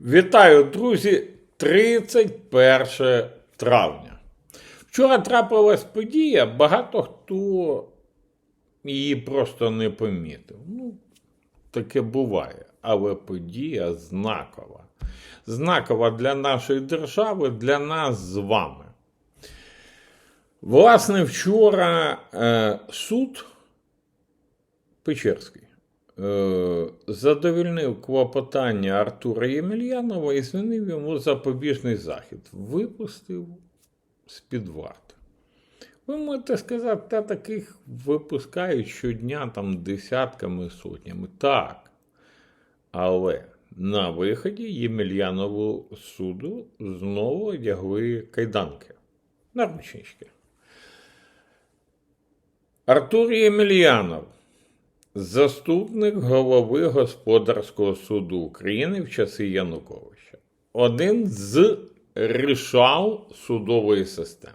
Вітаю, друзі! 31 травня. Вчора трапилась подія, багато хто її просто не помітив. Ну, таке буває, але подія знакова. Знакова для нашої держави, для нас з вами. Власне, вчора е, суд Печерський задовільнив клопотання Артура Ємельянова і змінив йому запобіжний захід. Випустив з-під варти. Ви можете сказати, та таких випускають щодня там десятками, сотнями. Так. Але на виході Ємельянову суду знову одягли кайданки. Наручнички. Артур Ємельянов, заступник голови Господарського суду України в часи Януковича. Один з рішал судової системи.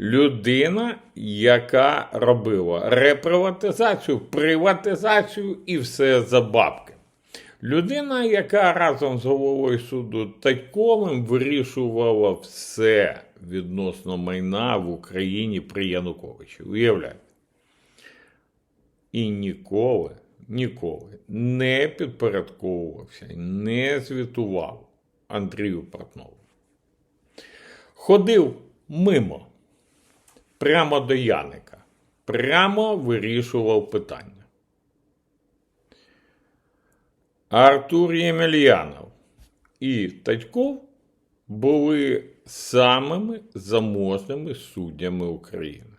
Людина, яка робила реприватизацію, приватизацію і все за бабки. Людина, яка разом з головою суду Татьковим вирішувала все відносно майна в Україні при Януковичі. Уявляєте? І ніколи, ніколи не підпорядковувався, не звітував Андрію Портнову. Ходив мимо, прямо до Яника, прямо вирішував питання. Артур Ємельянов і Татьков були самими заможними суддями України,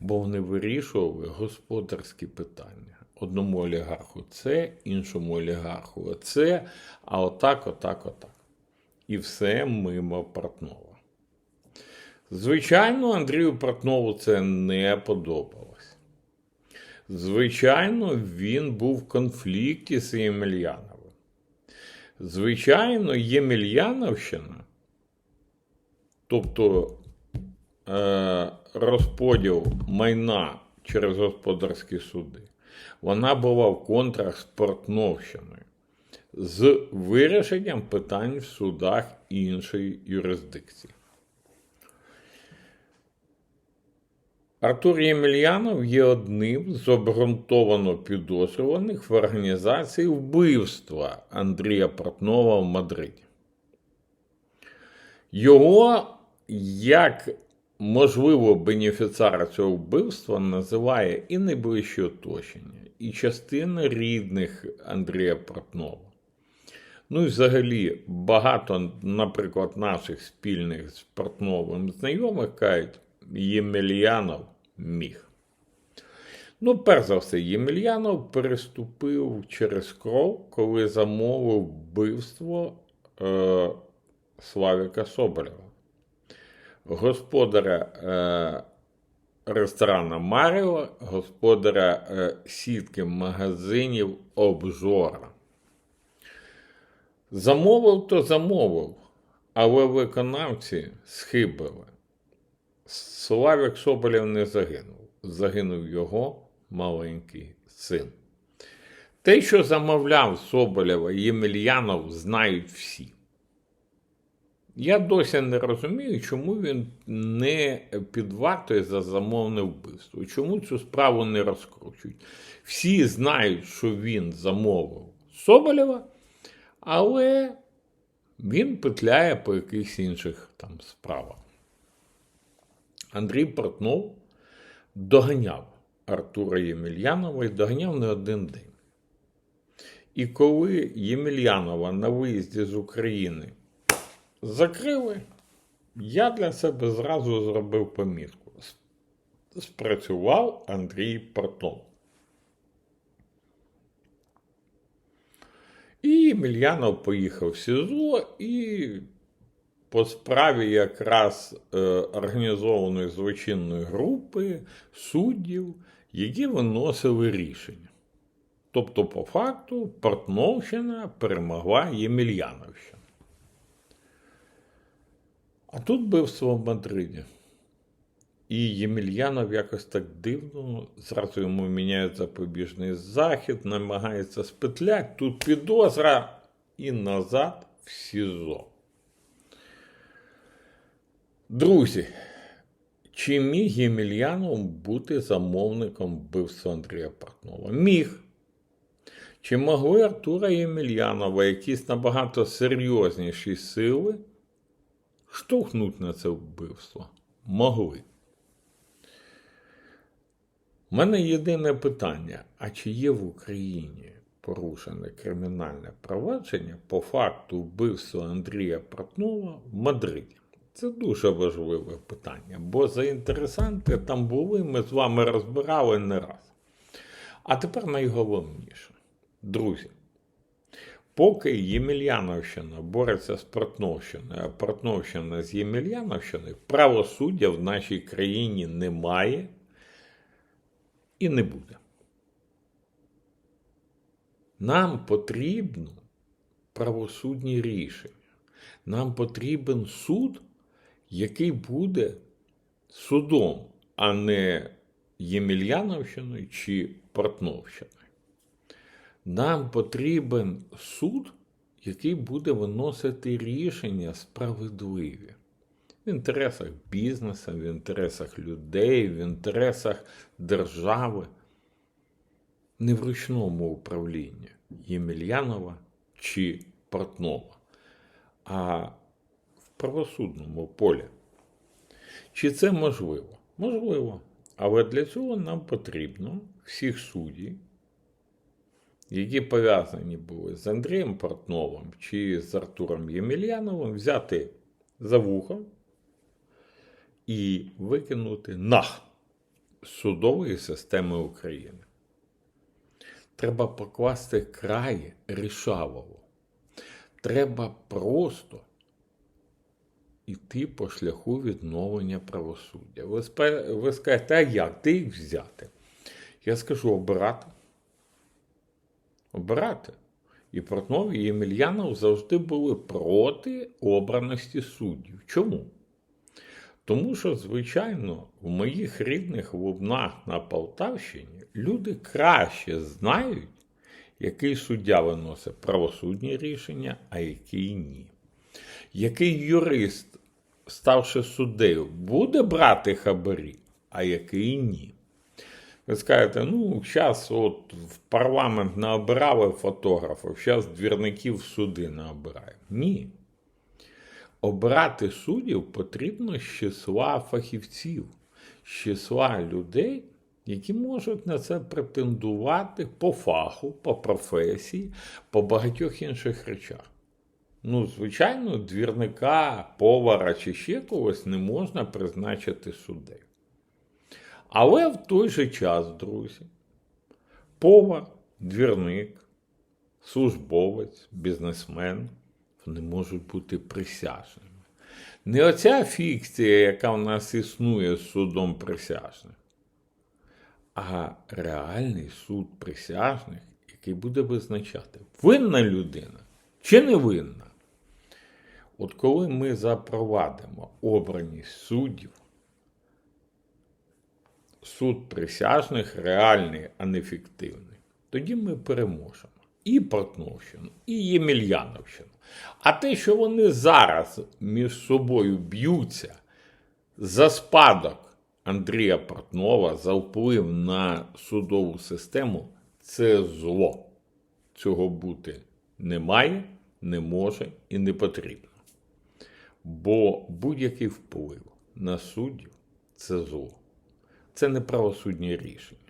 бо вони вирішували господарські питання. Одному олігарху це, іншому олігарху це, а отак, отак, отак. І все мимо Портнова. Звичайно, Андрію Портнову це не подобалось. Звичайно, він був в конфлікті з Ємельяновим. Звичайно, Ємельяновщина, тобто розподіл майна через господарські суди, вона була в контрах з Портновщиною з вирішенням питань в судах іншої юрисдикції. Артур Ємельянов є одним з обґрунтовано підозрюваних в організації вбивства Андрія Портнова в Мадриді. Його, як можливо, бенефіціара цього вбивства називає і найближче оточення, і частина рідних Андрія Портнова. Ну і взагалі багато, наприклад, наших спільних з Портновим знайомих кажуть, Ємельянов міг. Ну, перш за все, Ємельянов переступив через кров, коли замовив вбивство е, Славіка Соболєва, господаря е, ресторана Маріо, господаря е, сітки магазинів Обжора. Замовив то замовив, але виконавці схибили. Славік Соболєв не загинув. Загинув його маленький син. Те, що замовляв Соболєва Ємельянов, знають всі. Я досі не розумію, чому він не під вартою за замовне вбивство. Чому цю справу не розкручують? Всі знають, що він замовив Соболєва, але він петляє по якихось інших там справах. Андрій Портнов доганяв Артура Ємельянова і доганяв не один день. І коли Ємельянова на виїзді з України закрили, я для себе зразу зробив помітку. Спрацював Андрій Портнов. І Ємельянов поїхав в СІЗО і по справі якраз е, організованої злочинної групи суддів, які виносили рішення. Тобто, по факту, Портновщина перемогла Ємельяновщина. А тут вбивство в Мадриді. І Ємельянов якось так дивно, зразу йому міняють запобіжний захід, намагається спетлять. Тут підозра і назад в СІЗО. Друзі, чи міг Ємельянов бути замовником вбивства Андрія Портнова? Міг. Чи могли Артура Ємельянова якісь набагато серйозніші сили штовхнуть на це вбивство? Могли. У мене єдине питання: а чи є в Україні порушене кримінальне провадження по факту вбивства Андрія Портнова в Мадриді? Це дуже важливе питання, бо заінтересанти там були, ми з вами розбирали не раз. А тепер найголовніше, друзі. Поки Ємельяновщина бореться з Портновщиною, а Портновщина з Ємельяновщиною, правосуддя в нашій країні немає і не буде. Нам потрібно правосудні рішення. Нам потрібен суд, який буде судом, а не Ємельяновщиною чи Портновщиною. Нам потрібен суд, який буде виносити рішення справедливі в інтересах бізнесу, в інтересах людей, в інтересах держави, не в ручному управлінні Ємельянова чи Портнова, а в правосудному полі. Чи це можливо? Можливо. Але для цього нам потрібно всіх суддів, які пов'язані були з Андрієм Портновим чи з Артуром Ємельяновим, взяти за вухо і викинути нах судової системи України. Треба покласти край рішавого. Треба просто йти по шляху відновлення правосуддя. Ви, скажете, а як? Де їх взяти? Я скажу обирати. Обирати. І Портнов, і Ємельянов завжди були проти обраності суддів. Чому? Тому що, звичайно, в моїх рідних лубнах на Полтавщині люди краще знають, який суддя виносить правосудні рішення, а який ні. Який юрист, ставши суддею, буде брати хабарі, а який ні. Ви скажете, ну, зараз от в парламент наобирали фотографів, зараз двірників в суди наобирають. Ні. Обрати суддів потрібно з числа фахівців, з числа людей, які можуть на це претендувати по фаху, по професії, по багатьох інших речах. Ну, звичайно, двірника, повара чи ще когось не можна призначити суддею. Але в той же час, друзі, повар, двірник, службовець, бізнесмен вони можуть бути присяжними. Не оця фікція, яка в нас існує з судом присяжних, а реальний суд присяжних, який буде визначати, винна людина чи не винна. От коли ми запровадимо обраність суддів, суд присяжних реальний, а не фіктивний, тоді ми переможемо і Портновщину, і Ємельяновщину. А те, що вони зараз між собою б'ються за спадок Андрія Портнова, за вплив на судову систему, це зло. Цього бути немає, не може і не потрібно. Бо будь-який вплив на суддів це зло. Це не правосудні рішення.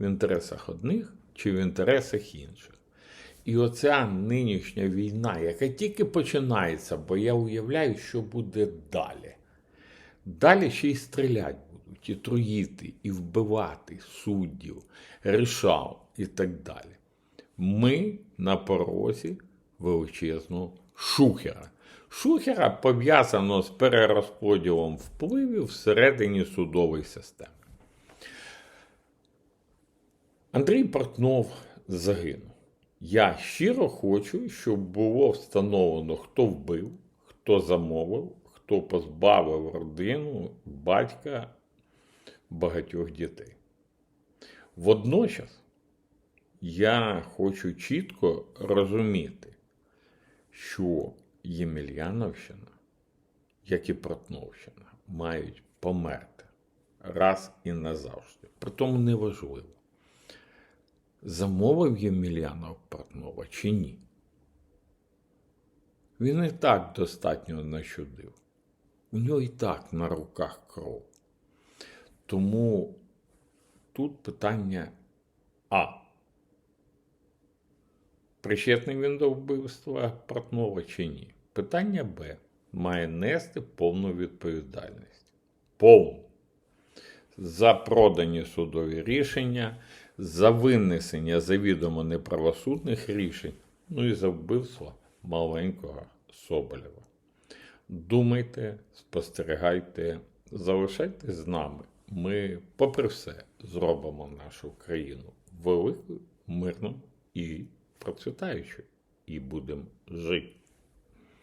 В інтересах одних чи в інтересах інших. І оця нинішня війна, яка тільки починається, бо я уявляю, що буде далі. Далі ще й стрілять будуть, і труїти, і вбивати суддів, рішав і так далі. Ми на порозі величезного шухера. Шухера пов'язано з перерозподілом впливів всередині судової системи. Андрій Портнов загинув. Я щиро хочу, щоб було встановлено, хто вбив, хто замовив, хто позбавив родину, батька багатьох дітей. Водночас я хочу чітко розуміти, що Ємельяновщина, як і Протновщина, мають померти раз і назавжди. Притому неважливо, замовив Ємельянов Портнова чи ні. Він і так достатньо нащадив. У нього і так на руках кров. Тому тут питання А. Причетний він до вбивства Портнова чи ні? Питання Б. Має нести повну відповідальність. Повну. За продані судові рішення, за винесення завідомо неправосудних рішень, ну і за вбивство маленького Соболєва. Думайте, спостерігайте, залишайтесь з нами. Ми, попри все, зробимо нашу країну великою, мирною і процвітаючою. І будемо жити.